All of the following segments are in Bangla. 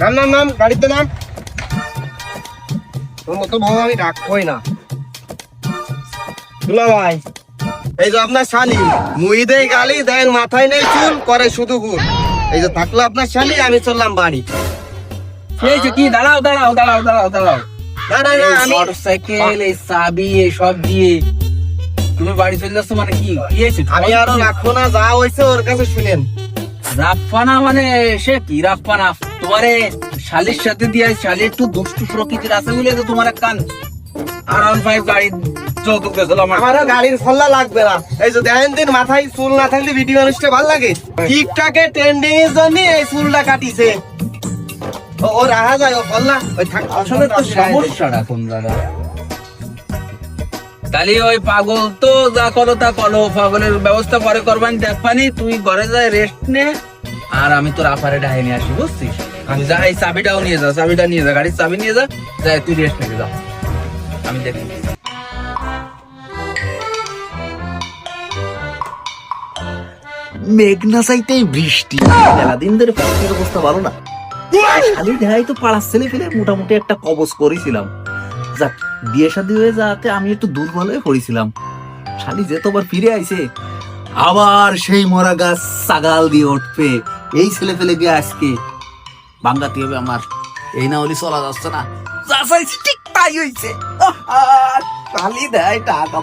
নাম নাম নাম গাড়িতে নাম। তোর মতো বউ আমি রাখবই না। দুলা ভাই এই যে আপনার শালি মুই দেই গালি দেন মাথায় নেই চুল করে শুধু এই যে থাকল আপনার শালি আমি চললাম বাড়ি। এই যে কি দাঁড়াও দাঁড়াও দাঁড়াও দাঁড়াও দাঁড়াও। মোটরসাইকেল এই চাবি সব দিয়ে। তুমি বাড়ি চলে যাচ্ছ মানে কি? আমি আরও রাখব না যা হয়েছে ওর কাছে শুনেন। রাফানা মানে সে কি? রাফানা তোমারে শালির সাথে দিয়ে শালি একটু দুষ্টু প্রকৃতির আছে বলে তো তোমার কান। আরাম ফাইভ গাড়ি যৌতুক দিয়েছিল আমার আমারও গাড়ির ফল্লা লাগবে না। এই যে দেখেন দিন মাথায় চুল না থাকলে ভিডিও মানুষটা ভালো লাগে। টিকটাকে ট্রেন্ডিং এর জন্য এই চুলটা কাটিছে। ও রাহা যায় ও ফল্লা। ওই থাক আসলে তো সমস্যাটা কোন দাদা তাহলে ওই পাগল তো যা করো তা করো পাগলের ব্যবস্থা পরে করবান। দেখবানি তুই ঘরে যাই রেস্ট নে। আর আমি তোর আপারে ডাহে নিয়ে আসি বুঝছিস? আমি যা এই চাবিটাও নিয়ে যা, চাবিটা নিয়ে যা, গাড়ির চাবি নিয়ে যা তুই রেস্ট যা। আমি দেখি। মেঘনা বৃষ্টি। দিন ধরে পক্ষের অবস্থা ভালো না। শালি ঢেহাই তো পাড়ার ছেলে ফেলে মোটামুটি একটা কবজ করেছিলাম যাক, বিয়ে শাদী হয়ে যাতে আমি একটু দুর্বল হয়ে পড়েছিলাম। শালি যেতবার ফিরে আইছে, আবার সেই মরা গাছ সাগাল দিয়ে উঠবে। এই ছেলে ফেলে দিয়ে আজকে বাঙ্গাতে হবে আমার। এই না হলে চলা যাচ্ছে না। যা চাইছি ঠিক তাই হইছে। আহা, দেয় টাকা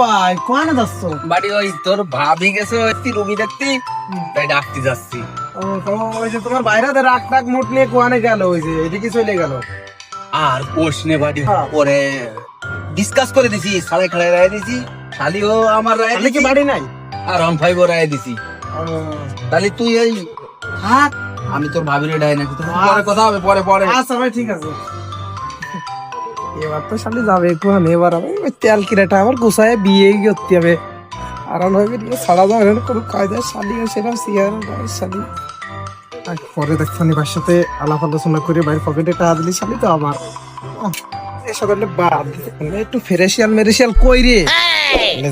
ভাই যাচ্ছ? বাড়ি ওই তোর ভাবি গেছে ওই তুই রুগী দেখতি তাই ডাকতে যাচ্ছি। ওই যে তোমার বাইরে রাগ টাক মুট নিয়ে কোয়ানে গেল ওই যে এদিকে চলে গেল। আর প্রশ্নে বাড়ি হ্যাঁ। পরে ডিসকাস করে দিছি সাড়ে খেলায় রায় দিছি। শালিও আমার রায় কি দিছি। বাড়ি নাই? আর অন ফাইভ রায় দিছি। তাহলে তুই এই থাক আমি তোর ভাবিরে ডাই নাকি তোর পরে কথা হবে পরে পরে। আচ্ছা ভাই ঠিক আছে। এবার তো শালি যাবে এবার আমি তেল কিরাটা আবার গুছায় বিয়ে করতে হবে। ছাড়া যাবে না কোনো কায়দায় শালি সেরকম সিয়ার শালি। পরে সাথে আলাপ আলোচনা করে বাইরে পকেটে টাকা দিলি শালি তো আবার। আহ, এসব বাদ একটু ফেরেশিয়াল মেরেশিয়াল কই রে?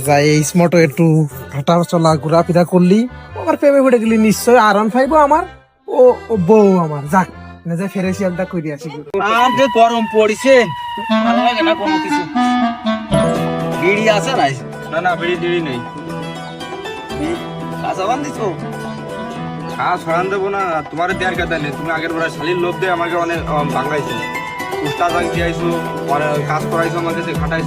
যাই এই স্মটো একটু হাঁটা চলা ঘোরাফেরা করলি। আমার প্রেমে পড়ে গেলি নিশ্চয় আর ওয়ান ফাইভ আমার ও ও বউ আমার। যাক না যাই ফেরেশিয়ালটা করি আসি। আর যে গরম পড়িছে ভালো লাগে না কোনো কিছু? বিড়ি আছে না না না বিড়ি টিড়ি নেই। কাঁচা ছড়ান দেবো না তোমার দেয়ার কথা নেই। তুমি আগের বেলা শালির লোভ দিয়ে আমাকে অনেক ভাঙাইছো উস্তাদ দিয়াইছো পরে কাজ করাইছো আমাকে খাটাইছো